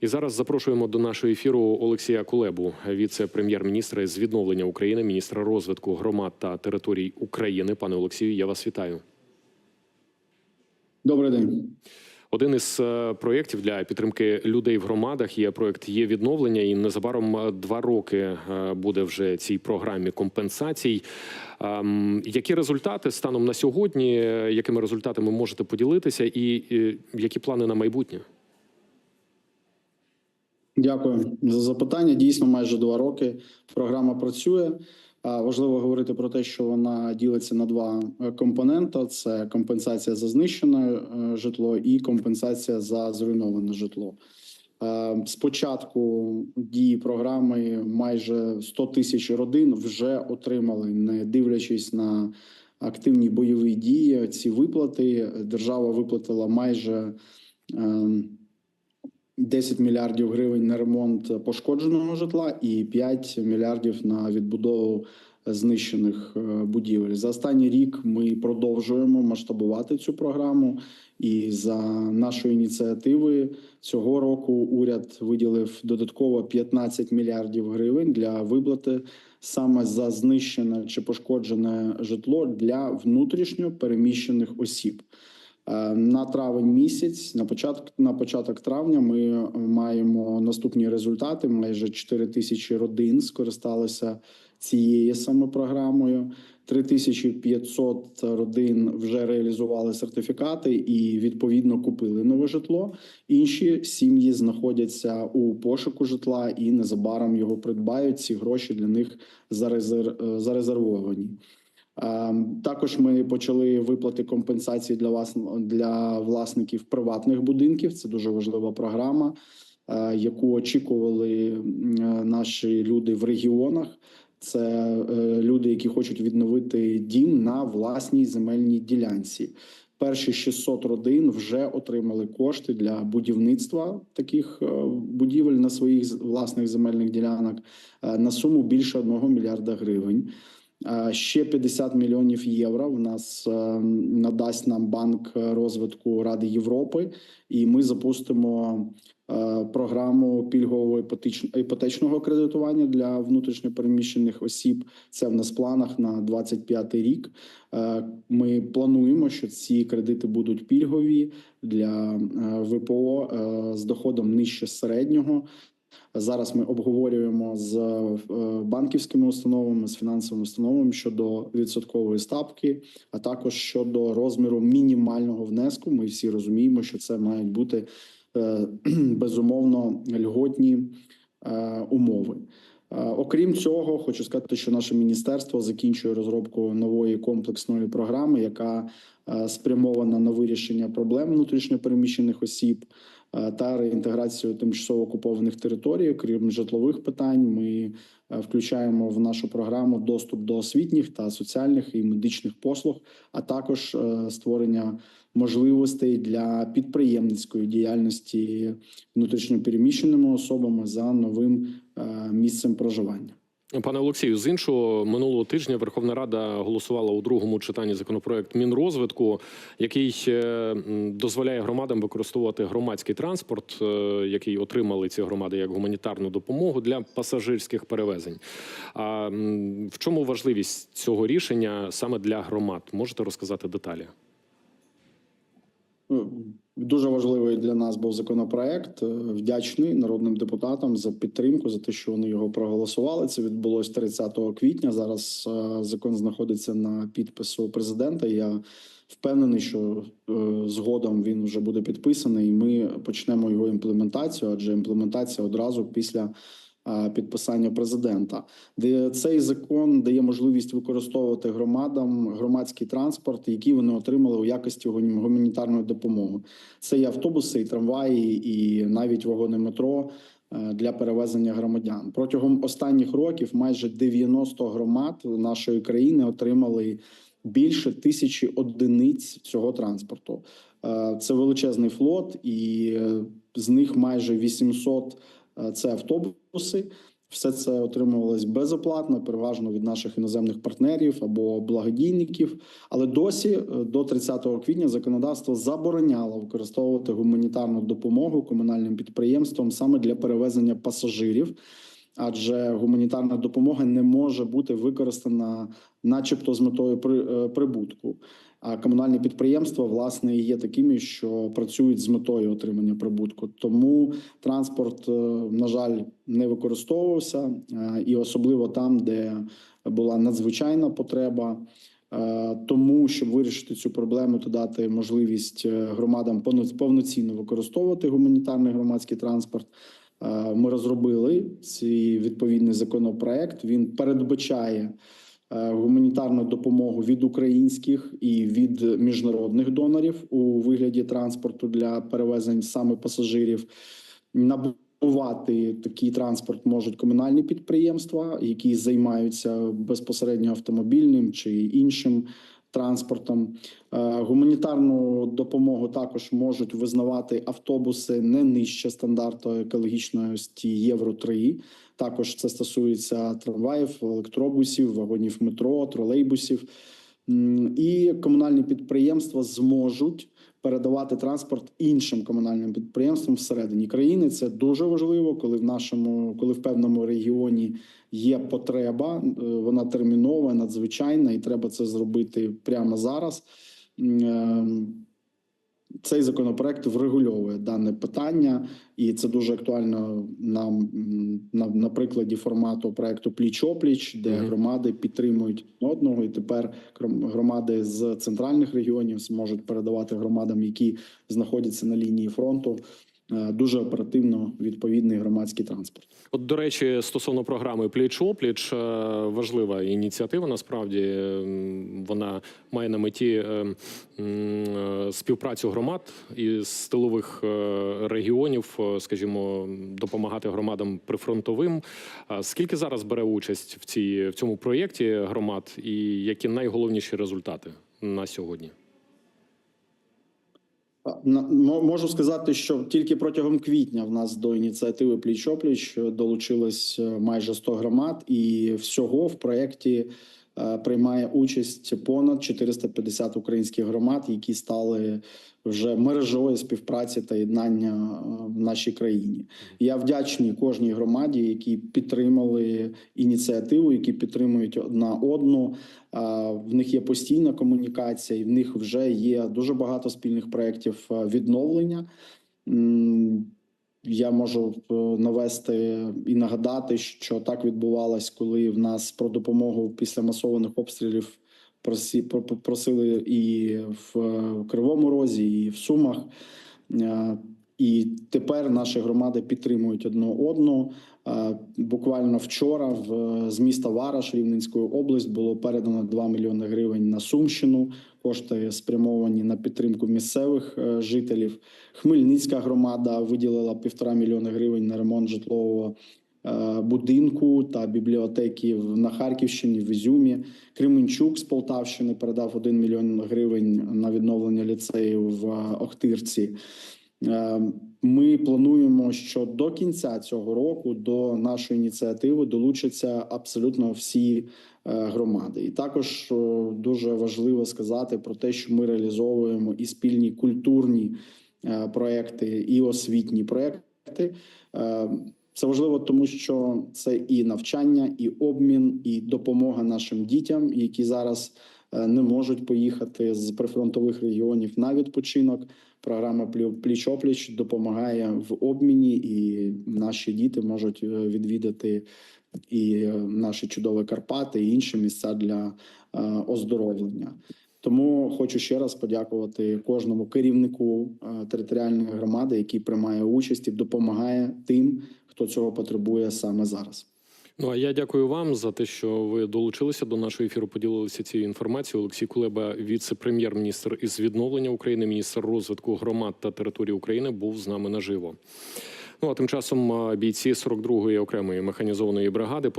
І зараз запрошуємо до нашого ефіру Олексія Кулебу, віце-прем'єр-міністра з відновлення України, міністра розвитку громад та територій України. Пане Олексію, я вас вітаю. Добрий день. Один із е, проєктів для підтримки людей в громадах є проєкт є відновлення, і незабаром е, два роки е, буде вже цій програмі компенсацій. Ем, Які результати станом на сьогодні? Якими результатами можете поділитися, і які плани на майбутнє? Дякую за запитання. Дійсно, майже два роки програма працює. Важливо говорити про те, що вона ділиться на два е, компоненти: це компенсація за знищене е, житло і компенсація за зруйноване житло. Е, З початку дії програми майже 100 тисяч родин вже отримали, не дивлячись на активні бойові дії. Ці виплати держава виплатила майже. Е, 10 мільярдів гривень на ремонт пошкодженого житла і 5 мільярдів на відбудову знищених е, будівель. За останній рік ми продовжуємо масштабувати цю програму. І за нашої ініціативи цього року уряд виділив додатково 15 мільярдів гривень для виплати саме за знищене чи пошкоджене житло для внутрішньо переміщених осіб. Е, На травень місяць, на початок на початок травня, ми е, маємо наступні результати. Майже 4 тисячі родин скористалися цією саме програмою. 3500 родин вже реалізували сертифікати і відповідно купили нове житло. Інші сім'ї знаходяться у пошуку житла і незабаром його придбають. Ці гроші для них е, зарезервовані. Е, Також ми почали виплати компенсації для вас для власників приватних будинків. Це дуже важлива програма, е, яку очікували е, наші люди в регіонах. Це е, люди, які хочуть відновити дім на власній земельній ділянці. Перші 600 родин вже отримали кошти для будівництва таких будівель на своїх власних земельних ділянок на суму більше 1 мільярда гривень. Е, Ще 50 мільйонів євро в нас е, надасть нам банк розвитку Ради Європи, і ми запустимо е, програму пільгового іпотеч- іпотечного кредитування для внутрішньопереміщених осіб. Це в нас в планах на 25 рік. Ми плануємо, що ці кредити будуть пільгові для ВПО з доходом нижче середнього. Зараз ми обговорюємо з е, банківськими установами, з фінансовими установами щодо відсоткової ставки, а також щодо розміру мінімального внеску. Ми всі розуміємо, що це мають бути е, безумовно льготні е, умови. Окрім цього, хочу сказати, що наше міністерство закінчує розробку нової комплексної програми, яка спрямована на вирішення проблем внутрішньопереміщених осіб та реінтеграцію тимчасово окупованих територій. Крім житлових питань, ми е, включаємо в нашу програму доступ до освітніх та соціальних і медичних послуг, а також е, створення можливостей для підприємницької діяльності внутрішньопереміщеними особами за новим е, місцем проживання. Пане Олексію, з іншого минулого тижня Верховна Рада голосувала у другому читанні законопроект Мінрозвитку, який е, дозволяє громадам використовувати громадський транспорт, е, який отримали ці громади як гуманітарну допомогу для пасажирських перевезень. А в чому важливість цього рішення саме для громад? Можете розказати деталі? Дуже важливий для нас був законопроект. Е, Вдячний народним депутатам за підтримку, за те, що вони його проголосували. Це відбулось 30 квітня. Зараз е, закон знаходиться на підпису президента. Я впевнений, що е, згодом він вже буде підписаний. і Ми почнемо його імплементацію, адже імплементація одразу після підписання президента. Де цей закон дає можливість використовувати громадам громадський транспорт, який вони отримали у якості гуманітарної допомоги. Це і автобуси, і трамваї, і навіть вагони метро е, для перевезення громадян. Протягом останніх років майже 90 громад нашої країни отримали більше тисячі одиниць цього транспорту. Е, Це величезний флот, і е, з них майже 800 – це автобуси. Все це отримувалось безоплатно, переважно від наших іноземних партнерів або благодійників. Але досі, е, до 30 квітня, законодавство забороняло використовувати гуманітарну допомогу комунальним підприємствам саме для перевезення пасажирів, адже гуманітарна допомога не може бути використана, начебто, з метою е, прибутку. А комунальні підприємства власне є такими, що працюють з метою отримання прибутку. Тому транспорт, е, на жаль, не використовувався, е, і особливо там, де була надзвичайна потреба. Тому, щоб вирішити цю проблему, то дати можливість громадам повно- повноцінно використовувати гуманітарний громадський транспорт. Е, Ми розробили цей відповідний законопроект. Він передбачає е, гуманітарну допомогу від українських і від міжнародних донорів у вигляді транспорту для перевезень саме пасажирів. Набувати такий транспорт можуть комунальні підприємства, які займаються безпосередньо автомобільним чи іншим транспортом. Е, Гуманітарну допомогу також можуть визнавати автобуси не нижче стандарту екологічності Євро 3 Також це стосується трамваїв, електробусів, вагонів метро, тролейбусів. І комунальні підприємства зможуть передавати транспорт іншим комунальним підприємствам всередині країни. Це дуже важливо, коли в нашому, коли в певному регіоні є потреба, е, вона термінова, надзвичайна, і треба це зробити прямо зараз. Цей законопроект врегульовує дане питання, і це дуже актуально нам на, на прикладі формату проекту Пліч-опліч, де громади підтримують одного, і тепер громади з центральних регіонів зможуть передавати громадам, які знаходяться на лінії фронту, дуже оперативно відповідний громадський транспорт. От, до речі, стосовно програми Пліч опліч е, важлива ініціатива. Насправді вона має на меті е, е, співпрацю громад із тилових е, регіонів, е, скажімо, допомагати громадам прифронтовим. Скільки зараз бере участь в цій в цьому проєкті громад, і які найголовніші результати на сьогодні? Можу сказати, що тільки протягом квітня в нас до ініціативи Пліч-опліч долучилось е, майже 100 громад, і всього в проєкті приймає участь понад 450 українських громад, які стали вже мережою співпраці та єднання е, в нашій країні. Я вдячний кожній громаді, які підтримали ініціативу, які підтримують одна одну. В них є постійна комунікація, і в них вже є дуже багато спільних проєктів е, відновлення. Я можу е, навести і нагадати, що так відбувалось, коли в нас про допомогу після масованих обстрілів просили і в е, Кривому Розі, і в Сумах. Е, І тепер наші громади підтримують одну одну. Е, Буквально вчора в з міста Вараш Рівненської область було передано 2 мільйони гривень на Сумщину. Кошти спрямовані на підтримку місцевих е, жителів. Хмельницька громада виділила півтора мільйони гривень на ремонт житлового е, будинку та бібліотеки на Харківщині, в Ізюмі. Кременчук з Полтавщини передав 1 мільйон гривень на відновлення ліцею в е, Охтирці. Е, Ми плануємо, що до кінця цього року до нашої ініціативи долучаться абсолютно всі е, громади. І також дуже важливо сказати про те, що ми реалізовуємо і спільні культурні е, проекти, і освітні проекти. Е, Це важливо, тому що це і навчання, і обмін, і допомога нашим дітям, які зараз е, не можуть поїхати з прифронтових регіонів на відпочинок. Програма «Плі- пліч-опліч допомагає в обміні, і наші діти можуть е, відвідати і е, наші чудові Карпати, і інші місця для е, оздоровлення. Тому хочу ще раз подякувати кожному керівнику е, територіальної громади, який приймає участь і допомагає тим, хто цього потребує саме зараз. Ну а я дякую вам за те, що ви долучилися до нашого ефіру. Поділилися цією інформацією. Олексій Кулеба, віце-прем'єр-міністр із відновлення України, міністр розвитку громад та території України, був з нами наживо. Ну а тим часом бійці 42-ї окремої механізованої бригади